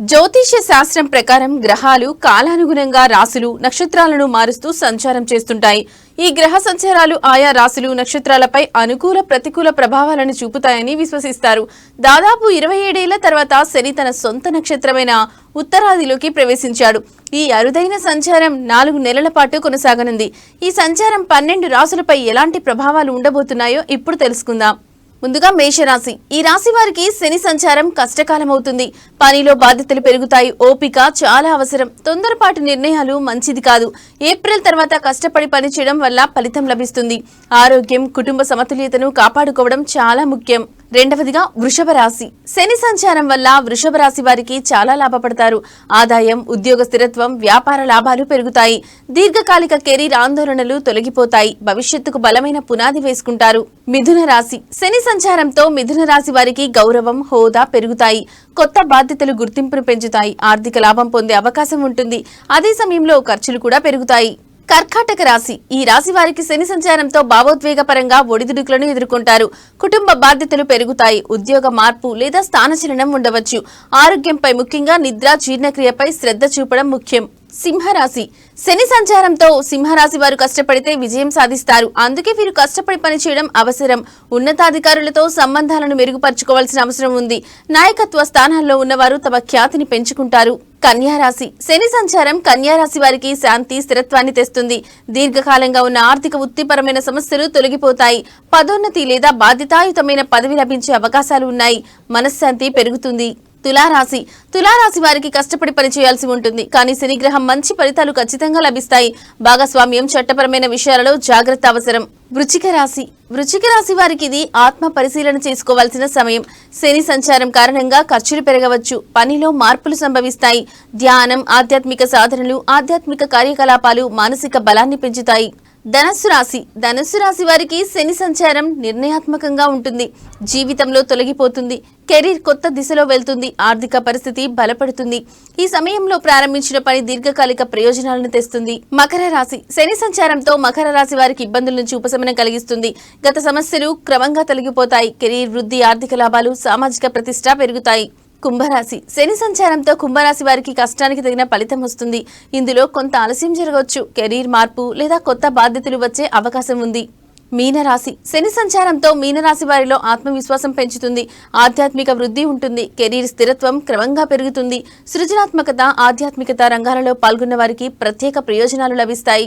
జ్యోతిష్య శాస్త్రం ప్రకారం గ్రహాలు కాలానుగుణంగా రాశులు నక్షత్రాలను మారుస్తూ సంచారం చేస్తుంటాయి. ఈ గ్రహ సంచారాలు ఆయా రాశులు నక్షత్రాలపై అనుకూల ప్రతికూల ప్రభావాలను చూపుతాయని విశ్వసిస్తారు. దాదాపు ఇరవై ఏడేళ్ళ తర్వాత శని తన సొంత నక్షత్రమైన ఉత్తరాదిలోకి ప్రవేశించాడు. ఈ అరుదైన సంచారం నాలుగు నెలల పాటు కొనసాగనుంది. ఈ సంచారం పన్నెండు రాశులపై ఎలాంటి ప్రభావాలు ఉండబోతున్నాయో ఇప్పుడు తెలుసుకుందాం. ముందుగా మేషరాశి. ఈ రాశి వారికి శని సంచారం కష్టకాలం అవుతుంది పనిలో బాధ్యతలు పెరుగుతాయి. ఓపిక చాలా అవసరం. తొందరపాటు నిర్ణయాలు మంచిది కాదు. ఏప్రిల్ తర్వాత కష్టపడి పనిచేయడం వల్ల ఫలితం లభిస్తుంది. ఆరోగ్యం కుటుంబ సమతుల్యతను కాపాడుకోవడం చాలా ముఖ్యం. రెండవదిగా వృషభ రాశి. శని సంచారం వల్ల వృషభ రాశి వారికి చాలా లాభపడతారు. ఆదాయం ఉద్యోగ స్థిరత్వం వ్యాపార లాభాలు పెరుగుతాయి. దీర్ఘకాలిక కెరీర్ ఆందోళనలు తొలగిపోతాయి. భవిష్యత్తుకు బలమైన పునాది వేసుకుంటారు. మిథున రాశి. శని సంచారంతో మిథున రాశి వారికి గౌరవం హోదా పెరుగుతాయి. కొత్త బాధ్యతలు గుర్తింపును పెంచుతాయి. ఆర్థిక లాభం పొందే అవకాశం ఉంటుంది. అదే సమయంలో ఖర్చులు కూడా పెరుగుతాయి. కర్కాటక రాశి. ఈ రాశి వారికి శని సంచారంతో భావోద్వేగపరంగా ఒడిదుడుకులను ఎదుర్కొంటారు. కుటుంబ బాధ్యతలు పెరుగుతాయి. ఉద్యోగ మార్పు లేదా స్థానచలనం ఉండవచ్చు. ఆరోగ్యంపై ముఖ్యంగా నిద్ర జీర్ణక్రియపై శ్రద్ధ చూపడం ముఖ్యం. సింహరాశి. శని సంచారంతో సింహరాశి వారు కష్టపడితే విజయం సాధిస్తారు. అందుకే వీరు కష్టపడి పనిచేయడం అవసరం. ఉన్నతాధికారులతో సంబంధాలను మెరుగుపరచుకోవాల్సిన అవసరం ఉంది. నాయకత్వ స్థానాల్లో ఉన్నవారు తమ ఖ్యాతిని పెంచుకుంటారు. కన్యారాశి. శని సంచారం కన్యారాశి వారికి శాంతి స్థిరత్వాన్ని తెస్తుంది. దీర్ఘకాలంగా ఉన్న ఆర్థిక వృత్తిపరమైన సమస్యలు తొలగిపోతాయి. పదోన్నతి లేదా బాధ్యతాయుతమైన పదవి లభించే అవకాశాలు ఉన్నాయి. మనశ్శాంతి పెరుగుతుంది. తులారాశి. తులారాశి వారికి కష్టపడి పనిచేయాల్సి ఉంటుంది. కానీ శనిగ్రహం మంచి ఫలితాలు ఖచ్చితంగా లభిస్తాయి. భాగస్వామ్యం చట్టపరమైన విషయాలలో జాగ్రత్త అవసరం. వృచ్చిక రాశి. వృచ్చిక రాశి వారికి ఇది ఆత్మ పరిశీలన చేసుకోవాల్సిన సమయం. శని సంచారం కారణంగా ఖర్చులు పెరగవచ్చు. పనిలో మార్పులు సంభవిస్తాయి. ధ్యానం ఆధ్యాత్మిక సాధనలు ఆధ్యాత్మిక కార్యకలాపాలు మానసిక బలాన్ని పెంచుతాయి. ధనస్సు రాశి. ధనస్సు రాశి వారికి శని సంచారం నిర్ణయాత్మకంగా ఉంటుంది. జీవితంలో తొలగిపోతుంది. కెరీర్ కొత్త దిశలో వెళ్తుంది. ఆర్థిక పరిస్థితి బలపడుతుంది. ఈ సమయంలో ప్రారంభించిన పని దీర్ఘకాలిక ప్రయోజనాలను తెస్తుంది. మకర రాశి. శని సంచారంతో మకర రాశి వారికి ఇబ్బందుల నుంచి ఉపశమనం కలిగిస్తుంది. గత సమస్యలు క్రమంగా తొలగిపోతాయి. కెరీర్ వృద్ధి ఆర్థిక లాభాలు సామాజిక ప్రతిష్ట పెరుగుతాయి. కుంభరాశి. శని సంచారంతో కుంభరాశి వారికి కష్టానికి తగిన ఫలితం వస్తుంది. ఇందులో కొంత ఆలస్యం జరగవచ్చు. కెరీర్ మార్పు లేదా కొత్త బాధ్యతలు వచ్చే అవకాశం ఉంది. మీనరాశి. శని సంచారంతో మీనరాశి వారిలో ఆత్మవిశ్వాసం పెంచుతుంది. ఆధ్యాత్మిక వృద్ధి ఉంటుంది. కెరీర్ స్థిరత్వం క్రమంగా పెరుగుతుంది. సృజనాత్మకత ఆధ్యాత్మికత రంగాలలో పాల్గొన్న వారికి ప్రత్యేక ప్రయోజనాలు లభిస్తాయి.